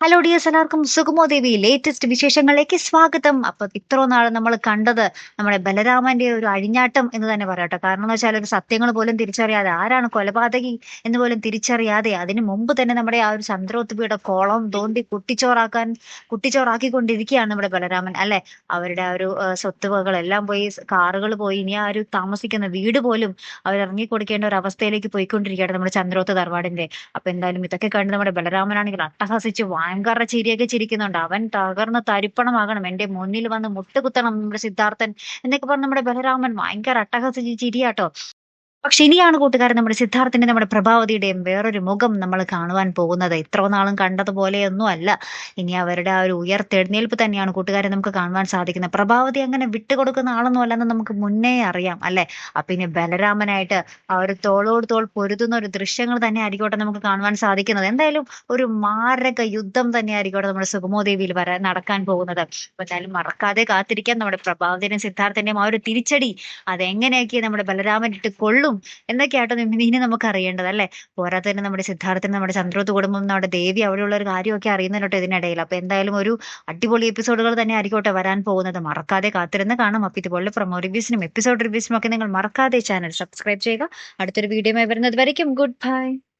Hello dears എല്ലാവർക്കും സുഗമോ ദേവി latest വിശേഷങ്ങളിലേക്ക് സ്വാഗതം. അപ്പൊ ഇത്ര നാൾ നമ്മൾ കണ്ടത് നമ്മുടെ ബലരാമന്റെ ഒരു അഴിഞ്ഞാട്ടം എന്ന് തന്നെ പറയട്ടെ കാരണം എന്ന് വെച്ചാൽ ഒരു സത്യങ്ങൾ പോലും തിരിച്ചറിയാതെ ആരാണ് കൊലപാതകി എന്ന് പോലും തിരിച്ചറിയാതെ അതിനു മുമ്പ് തന്നെ നമ്മുടെ ആ ഒരു ചന്ദ്രോത്തുപിയുടെ കോളം തോണ്ടി കുട്ടിച്ചോറാക്കാൻ കുട്ടിച്ചോറാക്കിക്കൊണ്ടിരിക്കുകയാണ് നമ്മുടെ ബലരാമൻ അല്ലെ? അവരുടെ ആ ഒരു സ്വത്തുവകളെല്ലാം പോയി കാറുകൾ പോയി ഇനി ആ ഒരു താമസിക്കുന്ന വീട് പോലും അവർ ഇറങ്ങി കൊടുക്കേണ്ട ഒരു അവസ്ഥയിലേക്ക് പോയിക്കൊണ്ടിരിക്കുകയാണ് നമ്മുടെ ചന്ദ്രോത്ത് തറവാടിന്റെ അപ്പൊ എന്തായാലും ഇതൊക്കെ കണ്ട് നമ്മുടെ ബലരാമനാണെങ്കിൽ അട്ടഹസിച്ച് ഭയങ്കര ചിരിയൊക്കെ ചിരിക്കുന്നുണ്ട്. അവൻ തകർന്ന് തരിപ്പണമാകണം. എന്റെ മുന്നിൽ വന്ന് മുട്ടുകുത്തണം നമ്മുടെ സിദ്ധാർത്ഥൻ എന്നൊക്കെ പറഞ്ഞ് നമ്മുടെ ബലരാമൻ. ഭയങ്കര അട്ടഹസിച്ച് ചിരിയാട്ടോ. പക്ഷെ ഇനിയാണ് കൂട്ടുകാരൻ നമ്മുടെ സിദ്ധാർത്ഥിന്റെ നമ്മുടെ പ്രഭാവതിയുടെയും വേറൊരു മുഖം നമ്മൾ കാണുവാൻ പോകുന്നത്. ഇത്ര നാളും കണ്ടതുപോലെയൊന്നും അല്ല. ഇനി അവരുടെ ആ ഒരു ഉയർത്തെഴുന്നേൽപ്പ് തന്നെയാണ് കൂട്ടുകാരെ നമുക്ക് കാണുവാൻ സാധിക്കുന്നത്. പ്രഭാവതി അങ്ങനെ വിട്ടുകൊടുക്കുന്ന ആളൊന്നും അല്ലെന്ന് നമുക്ക് മുന്നേ അറിയാം അല്ലെ? അപ്പൊ ഇനി ബലരാമനായിട്ട് ആ ഒരു തോളോട് തോൾ പൊരുതുന്ന ഒരു ദൃശ്യങ്ങൾ തന്നെ ആയിരിക്കോട്ടെ നമുക്ക് കാണുവാൻ സാധിക്കുന്നത്. എന്തായാലും ഒരു മാരക യുദ്ധം തന്നെ ആയിരിക്കട്ടെ നമ്മുടെ സുഗമോദേവിയിൽ വരാൻ നടക്കാൻ പോകുന്നത്. അപ്പൊ എന്തായാലും മറക്കാതെ കാത്തിരിക്കാൻ നമ്മുടെ പ്രഭാവതിന്റെയും സിദ്ധാർത്ഥന്റെയും ആ ഒരു തിരിച്ചടി അതെങ്ങനെയൊക്കെ നമ്മുടെ ബലരാമൻ ഇട്ട് കൊള്ളും? എന്നൊക്കെയാട്ടോ ഇനി നമുക്ക് അറിയേണ്ടത് അല്ലെ? പോരാത്തതിന് നമ്മുടെ സിദ്ധാർത്ഥന് നമ്മുടെ ചന്ദ്രോത്ത് കുടുംബം നമ്മുടെ ദേവി അവിടെയുള്ള ഒരു കാര്യമൊക്കെ അറിയുന്നുണ്ടോ ഇതിനിടയിൽ. അപ്പൊ എന്തായാലും ഒരു അടിപൊളി എപ്പിസോഡുകൾ തന്നെ ആയിക്കോട്ടെ വരാൻ പോകുന്നത്. മറക്കാതെ കാത്തിരുന്ന് കാണാം. അപ്പൊ ഇതുപോലെ പ്രൊമോ റിവ്യൂസിനും എപ്പിസോഡ് റിവ്യൂസിനും ഒക്കെ നിങ്ങൾ മറക്കാതെ ചാനൽ സബ്സ്ക്രൈബ് ചെയ്യുക. അടുത്തൊരു വീഡിയോ വരുന്നത് വരയ്ക്കും. Good bye